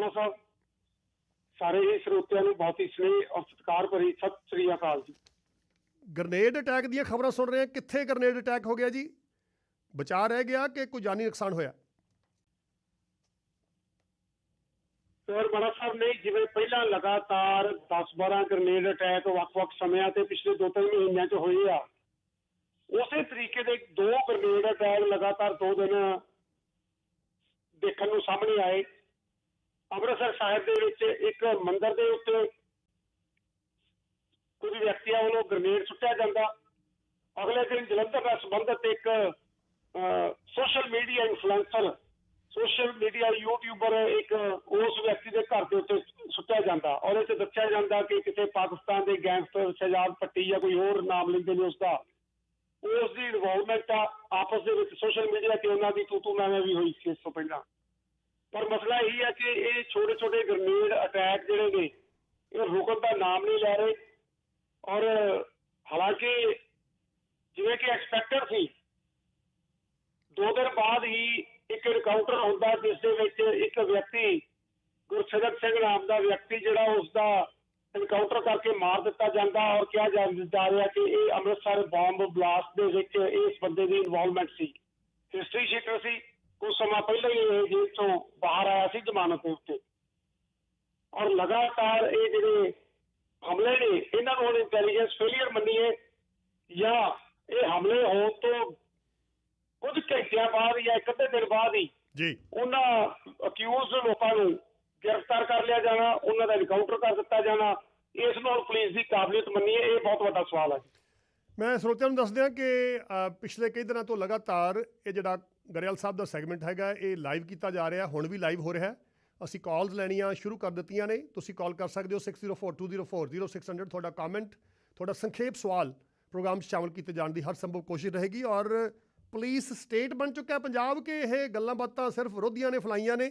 ਰਾਣਾ ਸਾਹਿਬ। ਸਾਰੇ ਹੀ ਸਰੋਤਿਆਂ ਨੂੰ ਬਹੁਤ ਹੀ ਸਨੇਹ ਔਰ ਸਤਿਕਾਰ ਭਰੀ ਸਤਿ ਸ੍ਰੀ ਅਕਾਲ ਜੀ। ਗ੍ਰਨੇਡ ਅਟੈਕ ਦੀਆਂ ਖਬਰਾਂ ਸੁਣ ਰਹੇ ਹਾਂ। ਕਿੱਥੇ ਗ੍ਰਨੇਡ ਅਟੈਕ ਹੋ ਗਿਆ ਜੀ? ਬਚਾ ਰਹਿ ਗਿਆ ਕਿ ਕੋਈ ਜਾਨੀ ਨੁਕਸਾਨ ਹੋਇਆ? ਸਰ ਬੜਾ ਸਾਹਿਬ ਨੇ ਜਿਵੇਂ ਪਹਿਲਾਂ ਲਗਾਤਾਰ 10-12 ਗ੍ਰਨੇਡ ਅਟੈਕ ਵੱਖ-ਵੱਖ ਸਮਿਆਂ ਤੇ ਪਿਛਲੇ 2-3 ਮਹੀਨਿਆਂ 'ਚ ਹੋਏ ਆ ਉਸੇ ਤਰੀਕੇ ਦੇ ਦੋ ਗ੍ਰਨੇਡ ਅਟੈਕ ਲਗਾਤਾਰ ਦੋ ਦਿਨ ਦੇਖਣ ਨੂੰ ਸਾਹਮਣੇ ਆਏ। ਅੰਮ੍ਰਿਤਸਰ ਸਾਹਿਬ ਦੇ ਵਿੱਚ ਇੱਕ ਮੰਦਿਰ ਦੇ ਉੱਤੇ ਕੁਝ ਵਿਅਕਤੀਆਂ ਵੱਲੋਂ ਗ੍ਰਨੇਡ ਸੁੱਟਿਆ ਜਾਂਦਾ। ਅਗਲੇ ਦਿਨ ਜਲੰਧਰ ਨਾਲ ਸੰਬੰਧਿਤ ਇੱਕ social media influencer social media YouTuber ਇੱਕ ਉਸ ਵਿਅਕਤੀ ਦੇ ਘਰ ਦੇ ਉੱਤੇ ਸੁੱਟਿਆ ਜਾਂਦਾ। ਔਰ ਇਹ 'ਚ ਦੱਸਿਆ ਜਾਂਦਾ ਕਿ ਕਿਸੇ ਪਾਕਿਸਤਾਨ ਦੇ ਗੈਂਗਸਟਰ ਸਜਾਦ ਪੱਟੀ ਜਾਂ ਕੋਈ ਹੋਰ ਨਾਮ ਲੈਂਦੇ ਨੇ ਉਸ ਦਾ ਉਸ ਦੀ ਇਨਵੋਲਵਮੈਂਟ ਆ। ਆਪਸ ਦੇ ਵਿੱਚ ਸੋਸ਼ਲ ਮੀਡੀਆ ਤੇ ਉਹਨਾਂ ਦੀ ਤੂੰ ਤੂੰ ਵੀ ਹੋਈ ਸੀ ਇਸ ਤੋਂ ਪਹਿਲਾਂ। ਪਰ ਮਸਲਾ ਇਹ ਹੈ ਕਿ ਇਹ ਛੋਟੇ ਛੋਟੇ ਗ੍ਰਨੇਡ ਅਟੈਕ ਜਿਹੜੇ ਨੇ, ਇਹ ਰੁਕਣ ਦਾ ਨਾਮ ਨਹੀਂ ਲੈ ਰਹੇ। ਔਰ ਹਾਲਾਂਕਿ ਜਿਵੇਂ ਕਿ ਐਕਸਪੈਕਟਡ ਸੀ, ਦੋ ਦਿਨ ਬਾਅਦ ਹੀ ਇੱਕ ਐਨਕਾਊਂਟਰ ਹੁੰਦਾ ਜਿਸ ਦੇ ਵਿੱਚ ਇੱਕ ਵਿਅਕਤੀ ਗੁਰਸੇਵਕ ਸਿੰਘ ਨਾਮ ਦਾ ਵਿਅਕਤੀ ਜਿਹੜਾ ਉਸ ਦਾ ਐਨਕਾਊਂਟਰ ਕਰਕੇ ਮਾਰ ਦਿੱਤਾ ਜਾਂਦਾ ਔਰ ਕਿਹਾ ਜਾ ਰਿਹਾ ਕਿ ਇਹ ਅੰਮ੍ਰਿਤਸਰ ਬੰਬ ਬਲਾਸਟ ਦੇ ਵਿੱਚ ਇਸ ਬੰਦੇ ਦੀ ਇਨਵੋਲਵਮੈਂਟ ਸੀ। ਹਿਸਟਰੀ ਸ਼ੀਟਰ ਸੀ। ਕੁਝ ਸਮਾਂ ਪਹਿਲਾਂ ਹੀ ਇਹ ਜੇਲ੍ਹ ਤੋਂ ਬਾਹਰ ਆਇਆ ਸੀ ਜ਼ਮਾਨਤ ਦੇ ਉੱਤੇ। ਔਰ ਲਗਾਤਾਰ ਇਹ ਜਿਹੜੇ ਹਮਲੇ ਨੇ ਇਹਨਾਂ ਨੂੰ ਹੁਣ ਇੰਟੈਲੀਜੈਂਸ ਫੇਲਿਅਰ ਮੰਨੀਏ ਜਾਂ ਇਹ ਹਮਲੇ ਹੋਣ ਤੋਂ ਕੁਝ ਘੰਟਿਆਂ ਬਾਅਦ ਜਾਂ ਇੱਕ ਅੱਧੇ ਦਿਨ ਬਾਅਦ ਹੀ ਜੀ। ਉਹਨਾਂ ਅਕਿਊਜ਼ ਲੋਕਾਂ ਨੂੰ ਗ੍ਰਿਫਤਾਰ ਕਰ ਲਿਆ ਜਾਣਾ ਉਹਨਾਂ ਦਾ ਐਨਕਾਊਂਟਰ ਕਰ ਦਿੱਤਾ ਜਾਣਾ। ਇਸ ਨੂੰ ਪੁਲਿਸ ਦੀ ਕਾਬਲੀਅਤ ਮੰਨੀਏ ਇਹ ਬਹੁਤ ਵੱਡਾ ਸਵਾਲ ਹੈ। ਮੈਂ ਸਰੋਤਿਆਂ ਨੂੰ ਦੱਸ ਦਿਆਂ ਕਿ ਪਿਛਲੇ ਕਈ ਦਿਨਾਂ ਤੋਂ ਲਗਾਤਾਰ ਇਹ ਜਿਹੜਾ ਗਰੇਵਾਲ ਸਾਹਿਬ ਦਾ ਸੈਗਮੈਂਟ ਹੈਗਾ, ਇਹ ਲਾਈਵ ਕੀਤਾ ਜਾ ਰਿਹਾ, ਹੁਣ ਵੀ ਲਾਈਵ ਹੋ ਰਿਹਾ ਅਸੀਂ ਕਾਲਸ ਲੈਣੀਆਂ ਸ਼ੁਰੂ ਕਰ ਦਿੱਤੀਆਂ ਨੇ। ਤੁਸੀਂ ਕਾਲ ਕਰ ਸਕਦੇ ਹੋ 6042040600 ਤੁਹਾਡਾ ਕਮੈਂਟ ਤੁਹਾਡਾ ਸੰਖੇਪ ਸਵਾਲ ਪ੍ਰੋਗਰਾਮ 'ਚ ਸ਼ਾਮਲ ਕੀਤੇ ਜਾਣ ਦੀ ਹਰ ਸੰਭਵ ਕੋਸ਼ਿਸ਼ ਰਹੇਗੀ। ਔਰ ਪੁਲਿਸ ਸਟੇਟ ਬਣ ਚੁੱਕਾ ਹੈ ਪੰਜਾਬ ਕਿ ਇਹ ਗੱਲਾਂ ਬਾਤਾਂ ਸਿਰਫ ਵਿਰੋਧੀਆਂ ਨੇ ਫਲਾਈਆਂ ਨੇ।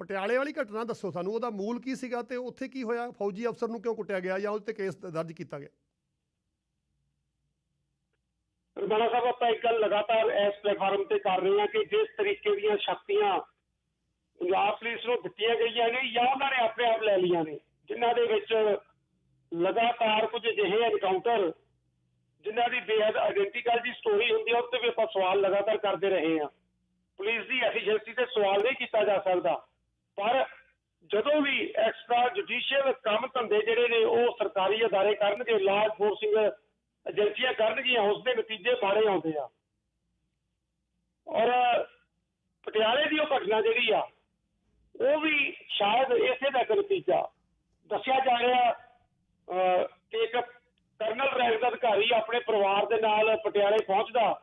ਪਟਿਆਲੇ ਵਾਲੀ ਘਟਨਾ ਦੱਸੋ ਸਾਨੂੰ, ਉਹਦਾ ਮੂਲ ਕੀ ਸੀਗਾ ਤੇ ਉੱਥੇ ਕੀ ਹੋਇਆ? ਫੌਜੀ ਅਫਸਰ ਨੂੰ ਕਿਉਂ ਕੁੱਟਿਆ ਗਿਆ ਜਾਂ ਉਹਦੇ ਤੇ ਕੇਸ ਦਰਜ ਕੀਤਾ ਗਿਆ? ਰਮਾਣਾ ਸਾਹਿਬ, ਆਪਾਂ ਇੱਕ ਗੱਲ ਲਗਾਤਾਰ ਇਸ ਪਲੇਟਫਾਰਮ ਤੇ ਕਰ ਰਹੇ ਹਾਂ ਕਿ ਜਿਸ ਤਰੀਕੇ ਦੀਆਂ ਸ਼ਕਤੀਆਂ ਪੰਜਾਬ ਪੁਲਿਸ ਨੂੰ ਦਿੱਤੀਆਂ ਗਈਆਂ ਨੇ ਜਾਂ ਉਹਨਾਂ ਨੇ ਆਪਣੇ ਆਪ ਲੈ ਲਈਆਂ ਨੇ, ਜਿਨ੍ਹਾਂ ਦੇ ਵਿੱਚ ਲਗਾਤਾਰ ਕੁਝ ਅਜਿਹੇ ਐਨਕਾਊਂਟਰ ਜਿਨ੍ਹਾਂ ਦੀ ਬੇਹੱਦ ਆਇਡੈਂਟੀਕਲ ਦੀ ਸਟੋਰੀ ਹੁੰਦੀ ਹੈ ਉਸ ਤੇ ਵੀ ਆਪਾਂ ਸਵਾਲ ਲਗਾਤਾਰ ਕਰਦੇ ਰਹੇ ਹਾਂ। ਪੁਲਿਸ ਦੀ ਐਫੀਸ਼ੀਐਂਸੀ ਤੇ ਸਵਾਲ ਨਹੀਂ ਕੀਤਾ ਜਾ ਸਕਦਾ, ਪਰ ਜਦੋਂ ਵੀ ਐਕਸਟਰਾ ਜੁਡੀਸ਼ੀਅਲ ਕੰਮ ਧੰਦੇ ਜਿਹੜੇ ਨੇ, ਉਹ ਸਰਕਾਰੀ ਅਦਾਰੇ ਕਰਨਗੇ ਲਾਅ ਐਨਫੋਰਸਿੰਗ ਏਜੰਸੀਆਂ ਕਰਨਗੀਆਂ ਉਸ ਦੇ ਨਤੀਜੇ ਮਾੜੇ ਆਉਂਦੇ ਆ। ਔਰ ਪਟਿਆਲੇ ਦੀ ਉਹ ਘਟਨਾ ਜਿਹੜੀ ਆ ਉਹ ਵੀ ਸ਼ਾਇਦ ਇਸੇ ਦਾ ਨਤੀਜਾ। ਦੱਸਿਆ ਜਾ ਰਿਹਾ ਕਿ ਇੱਕ ਕਰਨਲ ਰੈਂਕ ਦਾ ਅਧਿਕਾਰੀ ਆਪਣੇ ਪਰਿਵਾਰ ਦੇ ਨਾਲ ਪਟਿਆਲੇ ਪਹੁੰਚਦਾ।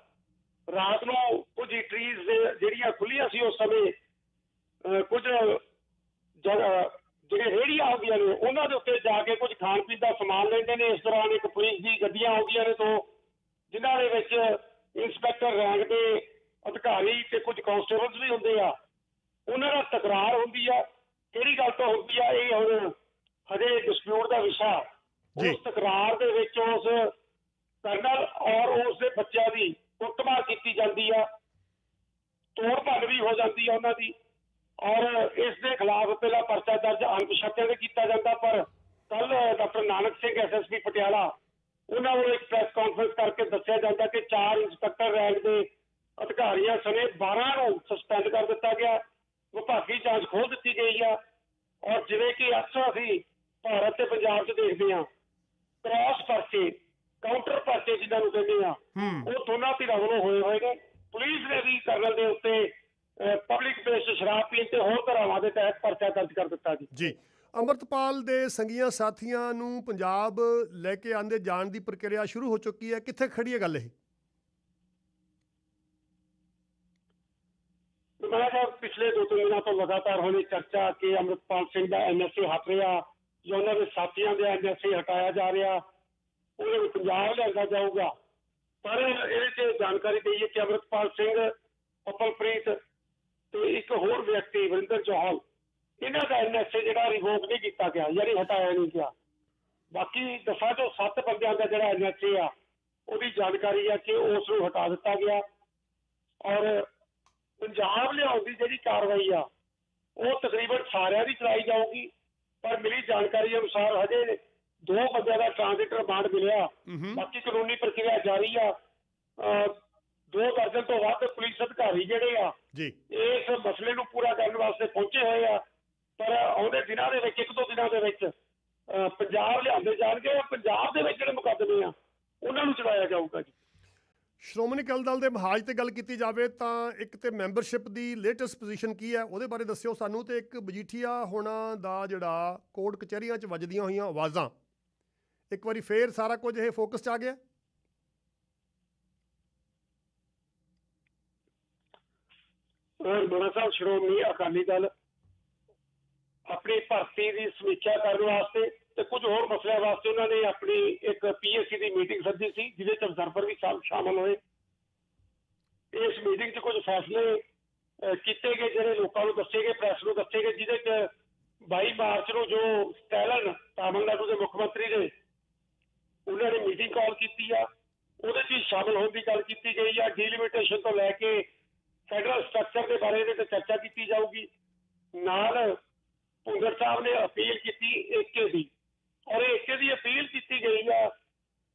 ਰਾਤ ਨੂੰ ਕੁਝ ਟਰੀਜ਼ ਜਿਹੜੀਆਂ ਖੁੱਲੀਆਂ ਸੀ ਉਸ ਸਮੇਂ ਅਹ, ਕੁਝ ਜਿਹੜੇ ਰੇੜੀਆਂ ਹੁੰਦੀਆਂ ਨੇ ਉਹਨਾਂ ਦੇ ਉੱਤੇ ਜਾ ਕੇ ਕੁਝ ਖਾਣ ਪੀਣ ਦਾ ਸਮਾਨ ਲੈਂਦੇ ਨੇ। ਇਸ ਦੌਰਾਨ ਇੱਕ ਪੁਲਿਸ ਦੀ ਗੱਡੀਆਂ ਆਉਂਦੀਆਂ ਨੇ ਤੋਂ ਜਿਨ੍ਹਾਂ ਦੇ ਵਿੱਚ ਇੰਸਪੈਕਟਰ ਰੈਂਕ ਦੇ ਅਧਿਕਾਰੀ ਤੇ ਕੁਝ ਕਾਂਸਟੇਬਲਸ ਵੀ ਹੁੰਦੇ ਆ। ਉਹਨਾਂ ਨਾਲ ਤਕਰਾਰ ਹੁੰਦੀ ਆ। ਕਿਹੜੀ ਗੱਲ ਤੋਂ ਹੁੰਦੀ ਆ? ਇਹ ਹੁਣ ਹਜੇ ਡਿਸਪਿਊਟ ਦਾ ਵਿਸ਼ਾ। ਉਸ ਤਕਰਾਰ ਦੇ ਵਿੱਚ ਉਸ ਕਰਨਲ ਔਰ ਉਸ ਦੇ ਬੱਚਿਆਂ ਦੀ ਕੁੱਟਮਾਰ ਕੀਤੀ ਜਾਂਦੀ ਆ। ਤੋੜ ਭੰਨ ਵੀ ਹੋ ਜਾਂਦੀ ਆ ਉਹਨਾਂ ਦੀ। ਔਰ ਇਸ ਦੇ ਖਿਲਾਫ ਪਹਿਲਾ ਪਰਚਾ ਦਰਜ ਅਣਪਛਾਤੇ ਦੇ ਕੀਤਾ ਜਾਂਦਾ ਪਰ ਕੱਲ ਡਾਕਟਰ ਨਾਨਕ ਸਿੰਘ ਐਸਐਸਪੀ ਪਟਿਆਲਾ ਉਹਨਾਂ ਵੱਲੋਂ ਇੱਕ ਪ੍ਰੈਸ ਕਾਨਫਰੰਸ ਕਰਕੇ ਦੱਸਿਆ ਜਾਂਦਾ ਕਿ ਚਾਰ ਇੰਸਪੈਕਟਰ ਰੈਂਕ ਦੇ ਅਧਿਕਾਰੀਆਂ ਸਣੇ 12 ਨੂੰ ਸਸਪੈਂਡ ਕਰ ਦਿੱਤਾ ਗਿਆ। ਵਿਭਾਗੀ ਜਾਂਚ ਖੋਲ ਦਿੱਤੀ ਗਈ ਆ। ਔਰ ਜਿਵੇਂ ਕਿ ਅਕਸਰ ਅਸੀਂ ਭਾਰਤ ਤੇ ਪੰਜਾਬ 'ਚ ਦੇਖਦੇ ਹਾਂ ਕ੍ਰਾਸ ਪਰਚੇ ਕਾਊਂਟਰ ਪਰਚੇ ਜਿਨ੍ਹਾਂ ਨੂੰ ਕਹਿੰਦੇ ਆ ਉਹ ਦੋਨਾਂ ਧਿਰਾਂ ਵੱਲੋਂ ਹੋਏ ਹੋਏ ਨੇ। ਪੁਲਿਸ ਨੇ ਵੀ ਕਰਨਲ ਦੇ ਉੱਤੇ ਪਬਲਿਕ ਪਲੇਸ ਸ਼ਰਾਬ ਪੀਣ ਤੇ ਹੋਰ ਧਾਰਾਵਾਂ ਦੇ ਤਹਿਤ ਪਰਚਾ ਦਰਜ ਕਰ ਦਿੱਤਾ ਜੀ। ਜੀ। ਅੰਮ੍ਰਿਤਪਾਲ ਦੇ ਸੰਗੀਆਂ ਸਾਥੀਆਂ ਨੂੰ ਪੰਜਾਬ ਲੈ ਕੇ ਆਂਦੇ ਜਾਣ ਦੀ ਪ੍ਰਕਿਰਿਆ ਸ਼ੁਰੂ ਹੋ ਚੁੱਕੀ ਹੈ। ਕਿੱਥੇ ਖੜੀ ਹੈ ਗੱਲ ਇਹ? ਮੈਂ ਪਿਛਲੇ ਦੋ ਤਿੰਨ ਦਿਨਾਂ ਤੋਂ ਲਗਾਤਾਰ ਹੋਣੀ ਚਰਚਾ ਕਿ ਅੰਮ੍ਰਿਤਪਾਲ ਸਿੰਘ ਦਾ ਐਨਐਸਏ ਹਟ ਰਿਹਾ ਜਾਂ ਉਹਨਾਂ ਦੇ ਸਾਥੀਆਂ ਦੇ ਐਨਐਸਏ ਹਟਾਇਆ ਜਾ ਰਿਹਾ ਵਿੱਚ ਪੰਜਾਬ ਲਿਆਂਦਾ ਜਾਊਗਾ। ਪਰ ਇਹਦੇ 'ਚ ਜਾਣਕਾਰੀ ਦਈਏ ਕਿ ਅੰਮ੍ਰਿਤਪਾਲ ਸਿੰਘ ਅਪਲਪ੍ਰੀਤ ਤੇ ਇੱਕ ਹੋਰ ਵਿਅਕਤੀ ਵਰਿੰਦਰ ਚੌਹਾਨ ਇਹਨਾਂ ਦਾ ਐਨਐਸਏ ਜਿਹੜਾ ਰਿਵੋਕ ਨਹੀਂ ਕੀਤਾ ਗਿਆ ਯਾਨੀ ਹਟਾਇਆ ਨਹੀਂ ਗਿਆ। ਬਾਕੀ ਦਫਾ ਤੋਂ ਸੱਤ ਬੰਦਿਆਂ ਦਾ ਜਿਹੜਾ ਐਨਐਸਏ ਆ ਉਹਦੀ ਜਾਣਕਾਰੀ ਆ ਕਿ ਉਸ ਨੂੰ ਹਟਾ ਦਿੱਤਾ ਗਿਆ। ਔਰ ਪੰਜਾਬ ਲਿਆਉਣ ਦੀ ਜਿਹੜੀ ਕਾਰਵਾਈ ਆ ਉਹ ਤਕਰੀਬਨ ਸਾਰਿਆਂ ਦੀ ਚਲਾਈ ਜਾਊਗੀ। ਪਰ ਮਿਲੀ ਜਾਣਕਾਰੀ ਅਨੁਸਾਰ ਹਜੇ ਦੋ ਬੰਦਿਆਂ ਦਾ ਟ੍ਰਾਂਜ਼ਿਟ ਰਿਮਾਂਡ ਮਿਲਿਆ। ਬਾਕੀ ਕਾਨੂੰਨੀ ਪ੍ਰਕਿਰਿਆ ਜਾਰੀ ਆ। ਦੋ ਦਰਜਨ ਤੋਂ ਵੱਧ ਪੁਲਿਸ ਅਧਿਕਾਰੀ ਜਿਹੜੇ ਆ ਜੀ। ਇਸ ਮਸਲੇ ਨੂੰ ਪੂਰਾ ਕਰਨ ਵਾਸਤੇ ਪਹੁੰਚੇ ਹੋਏ ਆ। ਪਰ ਆਉਂਦੇ ਦਿਨਾਂ ਦੇ ਵਿੱਚ, ਇੱਕ ਦੋ ਦਿਨਾਂ ਦੇ ਵਿੱਚ ਪੰਜਾਬ ਲਿਆਂਦੇ ਜਾਣਗੇ ਪੰਜਾਬ ਦੇ ਵਿੱਚ ਜਿਹੜੇ ਮੁਕੱਦਮੇ ਆ, ਉਹਨਾਂ ਨੂੰ ਚਲਾਇਆ ਜਾਊਗਾ ਜੀ। ਸ਼੍ਰੋਮਣੀ ਅਕਾਲੀ ਦਲ ਦੇ ਮਹਾਜ ਤੇ ਗੱਲ ਕੀਤੀ ਜਾਵੇ ਤਾਂ ਇੱਕ ਤੇ ਮੈਂਬਰਸ਼ਿਪ ਦੀ ਲੇਟੈਸਟ ਪੋਜੀਸ਼ਨ ਕੀ ਹੈ, ਉਹਦੇ ਬਾਰੇ ਦੱਸਿਓ ਸਾਨੂੰ ਤੇ ਇੱਕ ਮਜੀਠੀਆ ਹੋਣਾ ਦਾ ਜਿਹੜਾ ਕੋਰਟ ਕਚਹਿਰੀਆਂ 'ਚ ਵੱਜਦੀਆਂ ਹੋਈਆਂ ਆਵਾਜ਼ਾਂ। ਇੱਕ ਵਾਰੀ ਫੇਰ ਸਾਰਾ ਕੁਝ ਇਹ ਫੋਕਸ 'ਚ ਆ ਗਿਆ। ਬੜਾ ਸਾਹਿਬ ਸ਼੍ਰੋਮਣੀ ਅਕਾਲੀ ਦਲ ਆਪਣੀ ਭਰਤੀ ਦੀ ਸਮੀਖਿਆ ਕਰਨ ਵਾਸਤੇ ਤੇ ਕੁਝ ਹੋਰ ਮਸਲਿਆਂ ਵਾਸਤੇ ਉਹਨਾਂ ਨੇ ਆਪਣੀ ਇੱਕ ਪੀਐਸਸੀ ਦੀ ਮੀਟਿੰਗ ਸੱਦੀ ਸੀ ਜਿਹਦੇ ਚ ਅਬਜ਼ਰਵਰ ਵੀ ਸ਼ਾਮ- ਸ਼ਾਮਲ ਹੋਏ ਇਸ ਮੀਟਿੰਗ 'ਚ ਕੁਝ ਫੈਸਲੇ ਅਹ, ਕੀਤੇ ਗਏ ਜਿਹੜੇ ਲੋਕਾਂ ਨੂੰ ਦੱਸੇ ਗਏ ਪ੍ਰੈਸ ਨੂੰ ਦੱਸੇ ਗਏ ਜਿਹਦੇ 'ਚ 22 ਮਾਰਚ ਨੂੰ ਜੋ ਸਟੈਲਨ ਤਾਮਿਲਨਾਡੂ ਦੇ ਮੁੱਖ ਮੰਤਰੀ ਨੇ ਉਹਨਾਂ ਨੇ ਮੀਟਿੰਗ ਕਾਲ ਕੀਤੀ ਆ ਉਹਦੇ 'ਚ ਹੀ ਸ਼ਾਮਲ ਹੋਣ ਦੀ ਗੱਲ ਕੀਤੀ ਗਈ ਆ ਡੀਲਿਮਿਟੇਸ਼ਨ ਤੋਂ ਲੈ ਕੇ ਫੈਡਰਲ ਸਟਰਕਚਰ ਦੇ ਬਾਰੇ ਦੇ ਤੇ ਚਰਚਾ ਕੀਤੀ ਜਾਊਗੀ। ਨਾਲ ਭੁੰਗਰ ਸਾਹਿਬ ਨੇ ਅਪੀਲ ਕੀਤੀ ਏਕੇ ਦੀ। ਔਰ ਏਕੇ ਦੀ ਅਪੀਲ ਕੀਤੀ ਗਈ ਆ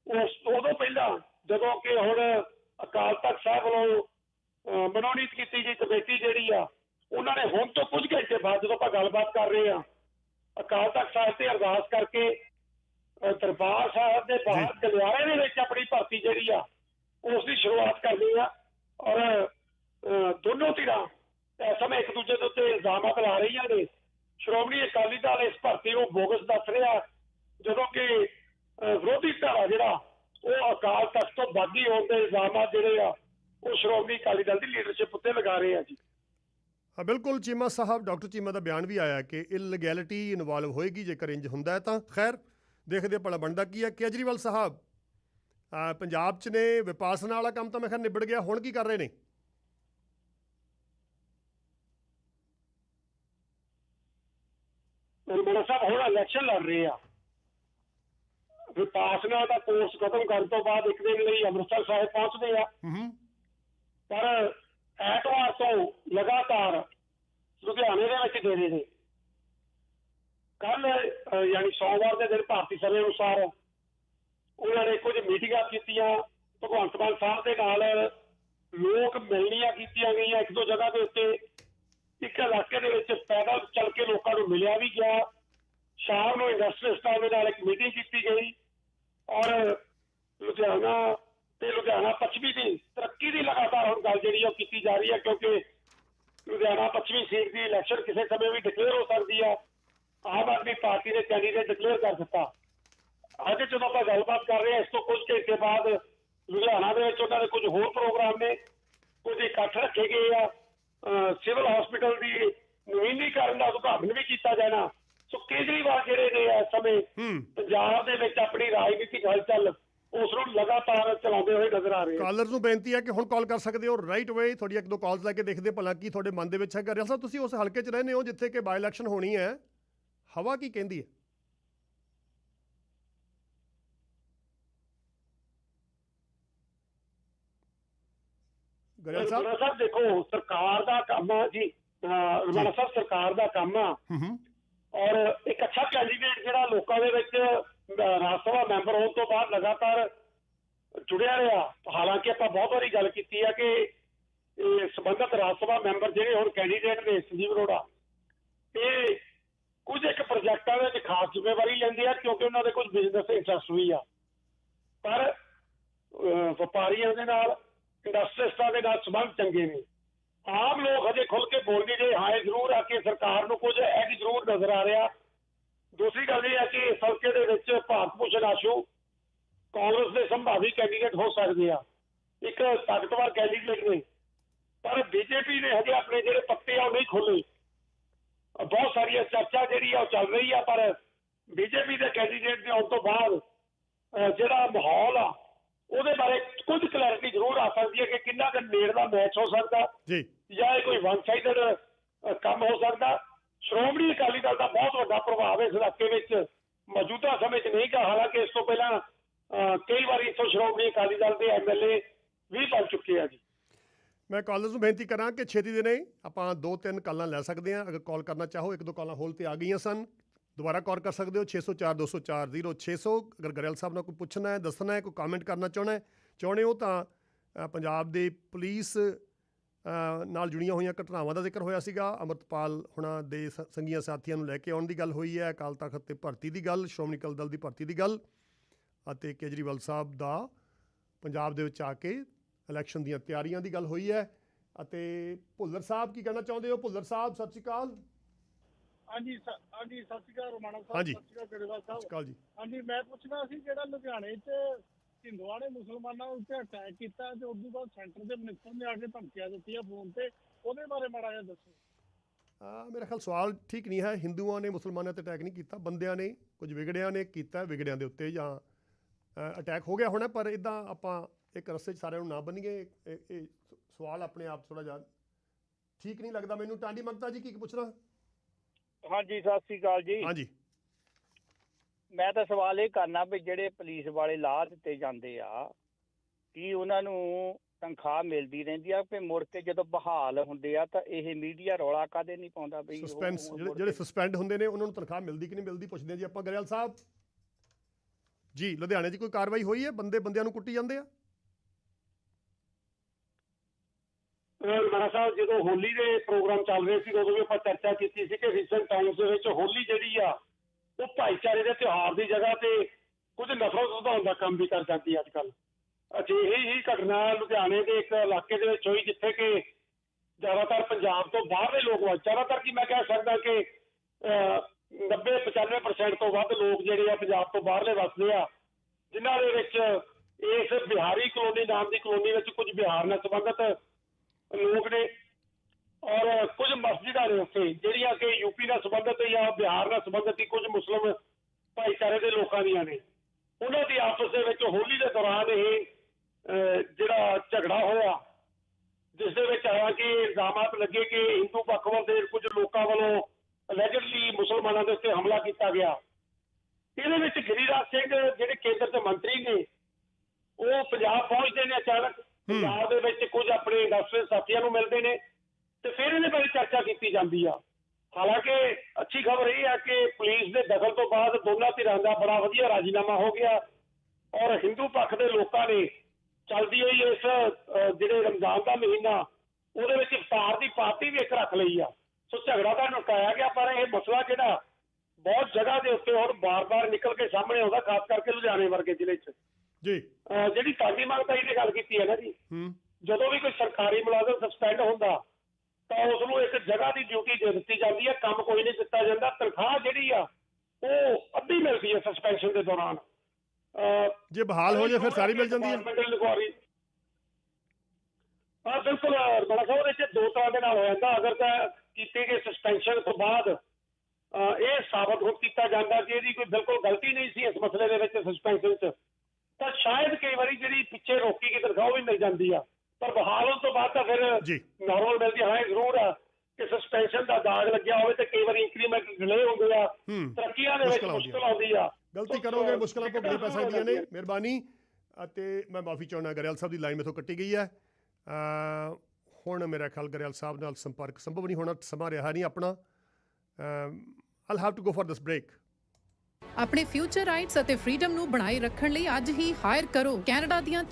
ਉਸ ਉਦੋਂ ਪਹਿਲਾਂ ਜਦੋਂ ਕਿ ਹੁਣ ਅਕਾਲ ਤਖਤ ਸਾਹਿਬ ਵੱਲੋਂ ਮਨੋਨੀਤ ਕੀਤੀ ਗਈ ਕਮੇਟੀ ਜਿਹੜੀ ਆ ਉਹਨਾਂ ਨੇ ਹੁਣ ਤੋਂ ਕੁਝ ਘੰਟੇ ਬਾਅਦ ਜਦੋਂ ਆਪਾਂ ਗੱਲਬਾਤ ਕਰ ਰਹੇ ਆ ਅਕਾਲ ਤਖਤ ਸਾਹਿਬ ਤੇ ਅਰਦਾਸ ਕਰਕੇ ਦਰਬਾਰ ਸਾਹਿਬ ਦੇ ਬਾਹਰ ਗਲਿਆਰੇ ਦੇ ਵਿੱਚ ਆਪਣੀ ਭਰਤੀ ਜਿਹੜੀ ਆ ਉਸ ਦੀ ਸ਼ੁਰੂਆਤ ਕਰਨੀ ਆ। ਔਰ ਦੋਨੋਂ ਧਿਰਾਂ ਇਸ ਸਮੇਂ ਇੱਕ ਦੂਜੇ ਦੇ ਉੱਤੇ ਇਲਜ਼ਾਮਾਤ ਲਾ ਰਹੀਆਂ ਨੇ। ਸ਼੍ਰੋਮਣੀ ਅਕਾਲੀ ਦਲ ਇਸ ਭਰਤੀ ਨੂੰ ਬੋਗਸ ਦੱਸ ਰਿਹਾ ਜਦੋਂ ਕਿ ਵਿਰੋਧੀ ਧਾਰਾ ਜਿਹੜਾ, ਉਹ ਅਕਾਲ ਤਖਤ ਤੋਂ ਬਾਗੀ ਹੋਣ ਦੇ ਇਲਜ਼ਾਮਾਤ ਜਿਹੜੇ ਆ, ਉਹ ਸ਼੍ਰੋਮਣੀ ਅਕਾਲੀ ਦਲ ਦੀ ਲੀਡਰਸ਼ਿਪ ਉੱਤੇ ਲਗਾ ਰਹੇ ਆ ਜੀ। ਹਾਂ, ਬਿਲਕੁਲ ਚੀਮਾ ਸਾਹਿਬ, ਡਾਕਟਰ ਚੀਮਾ ਦਾ ਬਿਆਨ ਵੀ ਆਇਆ ਕਿ ਇਲੀਗੈਲਿਟੀ ਇਨਵੋਲਵ ਹੋਏਗੀ ਜੇਕਰ ਇੰਜ ਹੁੰਦਾ ਤਾਂ। ਖੈਰ, ਦੇਖਦੇ ਭਲਾ ਬਣਦਾ ਕੀ ਹੈ। ਕੇਜਰੀਵਾਲ ਸਾਹਿਬ ਪੰਜਾਬ 'ਚ ਨੇ ਵਿਪਾਸਨਾ ਵਾਲਾ ਕੰਮ ਤਾਂ ਮੈਂ ਖੈਰ ਨਿਬੜ ਗਿਆ, ਹੁਣ ਕੀ ਕਰ ਰਹੇ ਨੇ ਨਿਰਮਲਾ ਸਾਹਿਬ ਹੁਣ ਇਲੈਕਸ਼ਨ ਲੜ ਰਹੇ ਆ। ਵਿਪਾਸਨਾ ਦਾ ਕੋਰਸ ਖਤਮ ਕਰਨ ਤੋਂ ਬਾਅਦ ਇੱਕ ਦਿਨ ਲਈ ਅੰਮ੍ਰਿਤਸਰ ਸਾਹਿਬ ਪਹੁੰਚਦੇ ਆ। ਪਰ ਐਤਵਾਰ ਤੋਂ ਲਗਾਤਾਰ ਲੁਧਿਆਣੇ ਦੇ ਵਿੱਚ ਡੇਰੇ ਨੇ। ਕੱਲ ਯਾਨੀ ਸੋਮਵਾਰ ਦੇ ਦਿਨ ਭਾਰਤੀ ਸਮੇਂ ਅਨੁਸਾਰ ਉਹਨਾਂ ਨੇ ਕੁਝ ਮੀਟਿੰਗਾਂ ਕੀਤੀਆਂ। ਭਗਵੰਤ ਮਾਨ ਸਾਹਿਬ ਦੇ ਨਾਲ ਲੋਕ ਮਿਲਣੀਆਂ ਕੀਤੀਆਂ ਗਈਆਂ ਇੱਕ ਦੋ ਜਗ੍ਹਾ ਦੇ ਉੱਤੇ। ਇੱਕ ਇਲਾਕੇ ਦੇ ਵਿੱਚ ਪੈਦਲ ਚੱਲ ਕੇ ਲੋਕਾਂ ਨੂੰ ਮਿਲਿਆ ਵੀ ਗਿਆ। ਸ਼ਾਮ ਨੂੰ ਇੰਡਸਟਰੀਸਟਾਂ ਦੇ ਨਾਲ ਇੱਕ ਮੀਟਿੰਗ ਕੀਤੀ ਗਈ ਔਰ ਲੁਧਿਆਣਾ ਤੇ ਲੁਧਿਆਣਾ ਪੱਛਮੀ ਦੀ ਤਰੱਕੀ ਦੀ ਲਗਾਤਾਰ ਹੁਣ ਗੱਲ ਜਿਹੜੀ ਉਹ ਕੀਤੀ ਜਾ ਰਹੀ ਹੈ ਕਿਉਂਕਿ ਲੁਧਿਆਣਾ ਪੱਛਮੀ ਸੀਟ ਦੀ ਇਲੈਕਸ਼ਨ ਕਿਸੇ ਸਮੇਂ ਵੀ ਡਿਕਲੇਅਰ ਹੋ ਸਕਦੀ ਆ। ਆਮ ਆਦਮੀ ਪਾਰਟੀ ਦੇ ਕੈਂਡੀਡੇਟ ਡਿਕਲੇਅਰ ਕਰ ਦਿੱਤਾ। ਅੱਜ ਜਦੋਂ ਆਪਾਂ ਗੱਲਬਾਤ ਕਰ ਰਹੇ ਹਾਂ ਇਸ ਤੋਂ ਕੁਝ ਘੰਟੇ ਬਾਅਦ ਲੁਧਿਆਣਾ ਦੇ ਵਿੱਚ ਉਹਨਾਂ ਦੇ ਕੁਝ ਹੋਰ ਪ੍ਰੋਗਰਾਮ ਨੇ, ਕੁਝ ਇਕੱਠ ਰੱਖੇ ਗਏ ਆ। ਸਿਵਲ ਹਸਪੀਟਲ ਦੀ ਨਵੀਨੀਕਰਨ ਦਾ ਉਦਘਾਟਨ ਵੀ ਕੀਤਾ ਜਾਣਾ। ਸੋ ਕੇਜਰੀਵਾਲ ਜਿਹੜੇ ਨੇ ਇਸ ਸਮੇਂ ਪੰਜਾਬ ਦੇ ਵਿੱਚ ਆਪਣੀ ਰਾਜਨੀਤਿਕ ਹਲਚਲ ਉਸ ਨੂੰ ਲਗਾਤਾਰ ਚਲਾਉਂਦੇ ਹੋਏ ਨਜ਼ਰ ਆ ਰਹੇ ਕਾਲਰ ਨੂੰ ਬੇਨਤੀ ਹੈ ਕਿ ਹੁਣ ਕਾਲ ਕਰ ਸਕਦੇ ਹੋ ਰਾਈਟ ਅਵੇ ਤੁਹਾਡੀ ਇੱਕ ਦੋ ਕਾਲਸ ਲੈ ਕੇ ਦੇਖਦੇ ਭਲਾ ਕੀ ਤੁਹਾਡੇ ਮਨ ਦੇ ਵਿੱਚ ਹੈ ਗਰੇਵਾਲ ਸਾਹਿਬ ਤੁਸੀਂ ਉਸ ਹਲਕੇ 'ਚ ਰਹਿੰਦੇ ਹੋ ਜਿੱਥੇ ਕਿ ਬਾਈ ਇਲੈਕਸ਼ਨ ਹੋਣੀ ਹੈ। ਹਵਾ ਕੀ ਕਹਿੰਦੀ ਹੈ? ਗਰੇਵਾਲ ਸਾਹਿਬ? ਦੇਖੋ ਸਰਕਾਰ ਦਾ ਕੰਮ ਆ ਜੀ। ਰਮਣਾ ਸਾਹਿਬ ਸਰਕਾਰ ਦਾ ਕੰਮ ਆ। ਔਰ ਇੱਕ ਅੱਛਾ ਕੈਂਡੀਡੇਟ ਜਿਹੜਾ ਲੋਕਾਂ ਦੇ ਵਿੱਚ ਰਾਜ ਸਭਾ ਮੈਂਬਰ ਹੋਣ ਤੋਂ ਬਾਅਦ ਲਗਾਤਾਰ ਜੁੜਿਆ ਰਿਹਾ, ਹਾਲਾਂਕਿ ਆਪਾਂ ਬਹੁਤ ਵਾਰੀ ਗੱਲ ਕੀਤੀ ਆ ਕਿ ਇਹ ਰਾਜ ਸਭਾ ਮੈਂਬਰ ਜਿਹੜੇ ਹੁਣ ਕੈਂਡੀਡੇਟ ਨੇ, ਸੰਜੀਵ ਅਰੋੜਾ, ਇਹ ਕੁਝ ਇੱਕ ਪ੍ਰੋਜੈਕਟਾਂ ਦੇ ਵਿੱਚ ਖਾਸ ਜ਼ਿੰਮੇਵਾਰੀ ਲੈਂਦੇ ਆ ਕਿਉਂਕਿ ਉਹਨਾਂ ਦੇ ਕੁਝ ਬਿਜ਼ਨਸ ਇੰਟਰਸਟ ਵੀ ਆ। ਪਰ, ਅਹ ਵਪਾਰੀਆਂ ਦੇ ਨਾਲ ਇੰਡਸਟਰੀਸਟਾਂ ਦੇ ਨਾਲ ਸੰਬੰਧ ਚੰਗੇ ਨੇ। ਆਮ ਲੋਕ ਹਜੇ ਖੁੱਲ ਕੇ ਬੋਲ ਨਹੀਂ ਰਹੇ ਜ਼ਰੂਰ ਆ ਕਿ ਸਰਕਾਰ ਨੂੰ ਕੁਝ ਐਡ ਜ਼ਰੂਰ ਨਜ਼ਰ ਆ ਰਿਹਾ। ਦੂਸਰੀ ਗੱਲ ਇਹ ਹੈ ਕਿ ਇਸ ਹਲਕੇ ਦੇ ਵਿੱਚ ਭਾਰਤ ਭੂਸ਼ਣ ਆਸ਼ੂ ਕਾਂਗਰਸ ਦੇ ਸੰਭਾਵੀ ਕੈਂਡੀਡੇਟ ਹੋ ਸਕਦੇ ਆ। ਇੱਕ ਤਾਕਤਵਰ ਕੈਂਡੀਡੇਟ ਨੇ। ਪਰ ਬੀਜੇਪੀ ਨੇ ਹਜੇ ਆਪਣੇ ਜਿਹੜੇ ਪੱਤੇ ਆ, ਉਹ ਨਹੀਂ ਖੋਲੇ ਬਹੁਤ ਸਾਰੀਆਂ ਚਰਚਾ ਜਿਹੜੀ ਆ, ਉਹ ਚੱਲ ਰਹੀ ਆ, ਪਰ ਬੀਜੇਪੀ ਦੇ ਕੈਂਡੀਡੇਟ ਦੇ ਆਉਣ ਤੋਂ ਬਾਅਦ ਜਿਹੜਾ ਮਾਹੌਲ ਆ ਉਹਦੇ ਬਾਰੇ ਕੁਝ ਕਲੈਰਿਟੀ ਜ਼ਰੂਰ ਆ ਸਕਦੀ ਹੈ ਕਿ ਕਿੰਨਾ ਕੁ ਨੇੜਲਾ ਮੈਚ ਹੋ ਸਕਦਾ ਜੀ। ਜਾਂ ਇਹ ਕੋਈ ਵਨ ਸਾਈਡਡ ਕੰਮ ਹੋ ਸਕਦਾ। ਸ਼੍ਰੋਮਣੀ ਅਕਾਲੀ ਦਲ ਦਾ ਬਹੁਤ ਵੱਡਾ ਪ੍ਰਭਾਵ ਇਸ ਇਲਾਕੇ ਵਿੱਚ ਮੌਜੂਦਾ ਸਮੇਂ 'ਚ ਨਹੀਂ ਗਾ। ਹਾਲਾਂਕਿ ਇਸ ਤੋਂ ਪਹਿਲਾਂ ਕਈ ਵਾਰੀ ਇੱਥੋਂ ਸ਼੍ਰੋਮਣੀ ਅਕਾਲੀ ਦਲ ਦੇ ਐਮਐਲਏ ਵੀ ਬਣ ਚੁੱਕੇ ਆ ਜੀ। ਮੈਂ ਕਾਲਰਸ ਨੂੰ ਬੇਨਤੀ ਕਰਾਂ ਕਿ ਛੇਤੀ ਦੇ ਨਹੀਂ ਆਪਾਂ ਦੋ ਤਿੰਨ ਕਾਲਾਂ ਲੈ ਸਕਦੇ ਹਾਂ। ਅਗਰ ਕਾਲ ਕਰਨਾ ਚਾਹੋ ਇੱਕ ਦੋ ਕਾਲਾਂ ਹੋਲ ਤੇ ਆ ਗਈਆਂ ਸਨ। ਦੁਬਾਰਾ ਕਾਲ ਕਰ ਸਕਦੇ ਹੋ 604 204 0600 ਅਗਰ ਗਰੇਲ ਸਾਹਿਬ ਨਾਲ ਕੋਈ ਪੁੱਛਣਾ ਹੈ, ਦੱਸਣਾ ਹੈ, ਕੋਈ ਕਮੈਂਟ ਕਰਨਾ ਚਾਹਣਾ ਚਾਹੁੰਦੇ ਹੋ ਤਾਂ ਪੰਜਾਬ ਦੇ ਪੁਲਿਸ ਨਾਲ ਜੁੜੀਆਂ ਹੋਈਆਂ ਘਟਨਾਵਾਂ ਦਾ ਜ਼ਿਕਰ ਹੋਇਆ ਸੀਗਾ। ਅਮਰਤਪਾਲ ਹੁਣਾਂ ਦੇ ਸ- ਸੰਗੀਆਂ ਸਾਥੀਆਂ ਨੂੰ ਲੈ ਕੇ ਆਉਣ ਦੀ ਗੱਲ ਹੋਈ ਹੈ, ਅਕਾਲ ਤਖਤ ਤੇ ਭਰਤੀ ਦੀ ਗੱਲ, ਸ਼੍ਰੋਮਣੀ ਅਕਾਲੀ ਦਲ ਦੀ ਭਰਤੀ ਦੀ ਗੱਲ ਅਤੇ ਕੇਜਰੀਵਾਲ ਸਾਹਿਬ ਦਾ ਪੰਜਾਬ ਦੇ ਵਿੱਚ ਆ ਕੇ ਇਲੈਕਸ਼ਨ ਦੀਆਂ ਤਿਆਰੀਆਂ ਦੀ ਗੱਲ ਹੋਈ ਹੈ। ਅਤੇ ਭੁੱਲਰ ਸਾਹਿਬ ਕੀ ਕਹਿਣਾ ਚਾਹੁੰਦੇ ਹੋ? ਭੁੱਲਰ ਸਾਹਿਬ, ਸਤਿ ਸ਼੍ਰੀ ਅਕਾਲ। ਹਾਂਜੀ ਸ- ਹਾਂਜੀ ਸਤਿ ਸ਼੍ਰੀ ਅਕਾਲ ਰਮਾਣਾ ਸਾਹਿਬ ਹਾਂਜੀ। ਸਤਿ ਸ਼੍ਰੀ ਅਕਾਲ ਗੜੇਵਾਲ ਸ਼੍ਰੀ ਸਾਹਿਬ ਅਕਾਲ ਜੀ। ਹਾਂਜੀ ਮੈਂ ਪੁੱਛਣਾ ਸੀ ਜਿਹੜਾ ਲੁਧਿਆਣੇ 'ਚ ਹਿੰਦੂਆਂ ਨੇ ਮੁਸਲਮਾਨਾਂ ਉੱਤੇ ਅਟੈਕ ਕੀਤਾ ਤੇ ਉਸ ਤੋਂ ਬਾਅਦ ਸੈਂਟਰ ਦੇ ਮਿਨਿਸਟਰ ਨੇ ਆ ਕੇ ਧਮਕੀਆਂ ਦਿੱਤੀਆਂ ਫੋਨ ਤੇ ਉਹਦੇ ਬਾਰੇ ਮਾੜਾ ਜਿਹਾ ਦੱਸੋ। ਆ ਮੇਰਾ ਖਿਆਲ ਸਵਾਲ ਠੀਕ ਨਹੀਂ ਹੈ। ਹਿੰਦੂਆਂ ਨੇ ਮੁਸਲਮਾਨਾਂ ਤੇ ਅਟੈਕ ਨਹੀਂ ਕੀਤਾ ਬੰਦਿਆਂ ਨੇ ਕੁਝ ਵਿਗੜਿਆਂ ਨੇ ਕੀਤਾ ਵਿਗੜਿਆਂ ਦੇ ਉੱਤੇ ਜਾਂ ਅਟੈਕ ਹੋ ਗਿਆ ਹੋਣਾ ਪਰ ਇਦਾਂ ਆਪਾਂ ਇੱਕ ਰਸਤੇ 'ਚ ਸਾਰਿਆਂ ਨੂੰ ਨਾ ਬਣੀਏ ਇਹ ਇਹ ਸ- ਸਵਾਲ ਆਪਣੇ ਆਪ ਥੋੜਾ ਜਿਹਾ ਠੀਕ ਨਹੀਂ ਲੱਗਦਾ ਮੈਨੂੰ। ਟਾਂਡੀ ਮਗਤਾ ਜੀ ਕੀ ਪੁੱਛਣਾ? ਹਾਂਜੀ ਸਤਿ ਸ੍ਰੀ ਅਕਾਲ ਜੀ। ਹਾਂਜੀ। ਮੈਂ ਤਾਂ ਸਵਾਲ ਇਹ ਕਰਨਾ ਵੀ ਜਿਹੜੇ ਪੁਲਿਸ ਵਾਲੇ ਲਾਹ ਦਿੱਤੇ ਜਾਂਦੇ ਆ ਕੀ ਉਹਨਾਂ ਨੂੰ ਤਨਖਾਹ ਮਿਲਦੀ ਰਹਿੰਦੀ ਆ? ਕਿ ਮੁੜ ਕੇ ਜਦੋਂ ਬਹਾਲ ਹੁੰਦੇ ਆ ਤਾਂ ਇਹ ਮੀਡੀਆ ਰੌਲਾ ਕਾਦੇ ਨਹੀਂ ਪਾਉਂਦਾ ਉਹ- ਸਸਪੈਂਸ ਜਿਹੜੇ ਸਸਪੈਂਡ ਹੁੰਦੇ ਨੇ ਉਹਨਾਂ ਨੂੰ ਤਨਖਾਹ ਮਿਲਦੀ ਕਿ ਨਹੀਂ ਮਿਲਦੀ ਪੁੱਛਦੇ ਹਾਂ ਜੀ ਆਪਾਂ ਗਰੇਵਾਲ ਸਾਹਿਬ। ਜੀ ਲੁਧਿਆਣੇ 'ਚ ਕੋਈ ਕਾਰਵਾਈ ਹੋਈ ਹੈ? ਬੰਦੇ ਬੰਦਿਆਂ ਨੂੰ ਕੁੱਟੀ ਜਾਂਦੇ ਆ? ਮਾਰਾ ਸਾਹਿਬ, ਜਦੋਂ ਹੋਲੀ ਦੇ ਪ੍ਰੋਗਰਾਮ ਚੱਲ ਰਹੇ ਸੀ, ਉਦੋਂ ਵੀ ਆਪਾਂ ਚਰਚਾ ਕੀਤੀ ਸੀ ਕਿ ਰੀਸੈਂਟ ਟਾਈਮਸ ਦੇ ਵਿੱਚ ਹੋਲੀ ਜਿਹੜੀ ਆ, ਉਹ ਭਾਈਚਾਰੇ ਦੇ ਤਿਉਹਾਰ ਦੀ ਜਗ੍ਹਾ ਤੇ ਕੁਝ ਨਫ਼ਰਤ ਵਧਾਉਣ ਦਾ ਕੰਮ ਵੀ ਕਰ ਜਾਂਦੀ ਅੱਜ ਕੱਲ ਅਜਿਹੀ ਹੀ ਘਟਨਾ ਲੁਧਿਆਣੇ ਦੇ ਇੱਕ ਇਲਾਕੇ ਦੇ ਵਿੱਚ ਹੋਈ, ਜਿੱਥੇ ਕਿ ਜ਼ਿਆਦਾਤਰ ਪੰਜਾਬ ਤੋਂ ਬਾਹਰਲੇ ਲੋਕ ਵਾ ਜ਼ਿਆਦਾਤਰ ਕੀ ਮੈਂ ਕਹਿ ਸਕਦਾ ਕਿ 90 95% ਤੋਂ ਵੱਧ ਲੋਕ ਜਿਹੜੇ ਆ ਪੰਜਾਬ ਤੋਂ ਬਾਹਰਲੇ ਵਸਦੇ ਆ, ਜਿਨ੍ਹਾਂ ਦੇ ਵਿੱਚ ਇਸ ਬਿਹਾਰੀ ਕਲੋਨੀ ਨਾਮ ਦੀ ਕਲੋਨੀ ਵਿੱਚ ਕੁਝ ਬਿਹਾਰ ਨਾਲ ਸੰਬੰਧਿਤ ਲੋਕ ਨੇ ਔਰ ਕੁਝ ਮਸਜਿਦਾਂ ਨੇ ਉੱਥੇ, ਜਿਹੜੀਆਂ ਕਿ ਯੂਪੀ ਨਾਲ ਸੰਬੰਧਿਤ ਜਾਂ ਬਿਹਾਰ ਨਾਲ ਸੰਬੰਧਿਤ ਕੁਝ ਮੁਸਲਮ ਭਾਈਚਾਰੇ ਦੇ ਲੋਕਾਂ ਦੀਆਂ ਨੇ। ਉਹਨਾਂ ਦੀ ਆਪਸ ਦੇ ਵਿੱਚ ਹੋਲੀ ਦੇ ਦੌਰਾਨ ਇਹ ਜਿਹੜਾ ਝਗੜਾ ਹੋਇਆ, ਜਿਸ ਦੇ ਵਿੱਚ ਆਇਆ ਕਿ ਇਲਜ਼ਾਮਾਤ ਲੱਗੇ ਕਿ ਹਿੰਦੂ ਪੱਖਵਰ ਦੇ ਕੁਝ ਲੋਕਾਂ ਵੱਲੋਂ ਅਲੈਜਡਲੀ ਮੁਸਲਮਾਨਾਂ ਦੇ ਉੱਤੇ ਹਮਲਾ ਕੀਤਾ ਗਿਆ। ਇਹਦੇ ਵਿੱਚ ਗਿਰੀਰਾਜ ਸਿੰਘ, ਜਿਹੜੇ ਕੇਂਦਰ ਦੇ ਮੰਤਰੀ ਨੇ, ਉਹ ਪੰਜਾਬ ਪਹੁੰਚਦੇ ਨੇ ਅਚਾਨਕ। ਪੰਜਾਬ ਦੇ ਵਿੱਚ ਕੁਝ ਆਪਣੇ ਇੰਡਸਟਰੀ ਸਾਥੀਆਂ ਨੂੰ ਮਿਲਦੇ ਨੇ ਤੇ ਫਿਰ ਇਹਦੇ ਬਾਰੇ ਚਰਚਾ ਕੀਤੀ ਜਾਂਦੀ ਆ। ਹਾਲਾਂਕਿ ਅੱਛੀ ਖਬਰ ਇਹ ਆ ਕਿ ਪੁਲਿਸ ਦੇ ਦਖਲ ਤੋਂ ਬਾਅਦ ਦੋਨਾਂ ਧਿਰਾਂ ਦਾ ਬੜਾ ਵਧੀਆ ਰਾਜੀਨਾਮਾ ਹੋ ਗਿਆ ਔਰ ਹਿੰਦੂ ਪੱਖ ਦੇ ਲੋਕਾਂ ਨੇ ਚੱਲਦੀ ਹੋਈ ਇਸ ਜਿਹੜੇ ਰਮਜ਼ਾਨ ਦਾ ਮਹੀਨਾ, ਉਹਦੇ ਵਿੱਚ ਇਫਤਾਰ ਦੀ ਪਾਰਟੀ ਵੀ ਇੱਕ ਰੱਖ ਲਈ ਆ। ਸੋ ਝਗੜਾ ਤਾਂ ਨੁਕਾਇਆ ਗਿਆ, ਪਰ ਇਹ ਮਸਲਾ ਜਿਹੜਾ ਬਹੁਤ ਜਗ੍ਹਾ ਦੇ ਉੱਤੇ ਹੁਣ ਬਾਰ-ਬਾਰ ਨਿਕਲ ਕੇ ਸਾਹਮਣੇ ਆਉਂਦਾ, ਖਾਸ ਕਰਕੇ ਲੁਧਿਆਣੇ ਵਰਗੇ ਜ਼ਿਲ੍ਹੇ 'ਚ। ਜੀ। ਜਿਹੜੀ ਤੁਹਾਡੀ ਮੰਗ ਤਾਂ ਇਹਨੇ ਗੱਲ ਕੀਤੀ ਹੈ ਨਾ ਜੀ ਹੂੰ। ਜਦੋਂ ਵੀ ਕੋਈ ਸਰਕਾਰੀ ਮੁਲਾਜ਼ਮ ਸਸਪੈਂਡ ਹੁੰਦਾ ਤਾਂ ਉਸ ਨੂੰ ਇੱਕ ਜਗ੍ਹਾ ਦੀ ਡਿਊਟੀ ਦੇ ਦਿੱਤੀ ਜਾਂਦੀ ਹੈ ਕੰਮ ਕੋਈ ਨਹੀਂ ਦਿੱਤਾ ਜਾਂਦਾ ਤਨਖਾਹ ਜਿਹੜੀ ਆ ਉਹ ਅੱਧੀ ਮਿਲਦੀ ਹੈ ਸਸਪੈਂਸ਼ਨ ਦੇ ਦੌਰਾਨ। ਜੇ ਬਹਾਲ ਹੋ ਜਾਏ ਫਿਰ ਸਾਰੀ ਮਿਲ ਜਾਂਦੀ ਹੈ। ਹਾਂ ਬਿਲਕੁਲ ਬੜਾ ਸਾਹਿਬ ਇਹਦੇ 'ਚ ਦੋ ਤਰ੍ਹਾਂ ਦੇ ਨਾਲ ਹੋ ਜਾਂਦਾ ਅਗਰ ਤਾਂ ਕੀਤੀ ਗਈ ਸਸਪੈਂਸ਼ਨ ਤੋਂ ਬਾਅਦ ਇਹ ਸਾਬਤ ਹੋ ਕੀਤਾ ਜਾਂਦਾ ਕਿ ਇਹਦੀ ਕੋਈ ਬਿਲਕੁਲ ਗਲਤੀ ਨਹੀਂ ਸੀ ਇਸ ਮਸਲੇ ਦੇ ਵਿੱਚ ਸਸਪੈਂਸ਼ਨ 'ਚ। ਤਾਂ ਸ਼ਾਇਦ ਕਈ ਵਾਰੀ ਜਿਹੜੀ ਪਿੱਛੇ ਰੋਕੀ ਗਈ ਤਨਖਾਹ ਵੀ ਮਿਲ ਜਾਂਦੀ ਆ। ਪਰ ਬਹਾਲ ਹੋਣ ਤੋਂ ਬਾਅਦ ਤਾਂ ਫਿਰ ਨਾਰਮਲ ਮਿਲਦੀ ਹਾਂ ਜ਼ਰੂਰ ਆ ਕਿ ਸਸਪੈਂਸ਼ਨ ਦਾ ਦਾਗ ਲੱਗਿਆ ਹੋਵੇ ਤੇ ਕਈ ਵਾਰੀ ਇੰਕਰੀਮੈਂਟ ਡਿਲੇ ਹੁੰਦੇ ਆ। ਤਰੱਕੀਆਂ ਦੇ ਵਿੱਚ ਮੁਸ਼ਕਲ ਆਉਂਦੀ ਆ। ਗਲਤੀ ਕਰੋਗੇ ਮੁਸ਼ਕਲਾਂ ਭੋਗਣੀ ਪੈ ਸਕਦੀਆਂ ਨੇ। ਮਿਹਰਬਾਨੀ। ਅਤੇ ਮੈਂ ਮਾਫੀ ਚਾਹੁੰਦਾ ਗਰੇਵਾਲ ਸਾਹਿਬ ਦੀ ਲਾਈਨ ਮੇਥੋਂ ਕੱਟੀ ਗਈ ਹੈ ਅ, ਹੁਣ ਮੇਰਾ ਖਿਆਲ ਗਰੇਵਾਲ ਸਾਹਿਬ ਨਾਲ ਸੰਪਰਕ ਸੰਭਵ ਨਹੀਂ ਹੋਣਾ ਸਮਾਂ ਰਿਹਾ ਨਹੀਂ ਆਪਣਾ। All have to go for this break ਆਪਣੇ ਫਿਊਚਰ ਰਾਈਟਸ ਅਤੇ ਫਰੀडम ਨੂੰ ਬਣਾਈ ਰੱਖਣ ਲਈ ਅੱਜ ਹੀ ਹਾਇਰ ਕਰੋ ਕੈਨੇਡਾ ਦੀਆਂ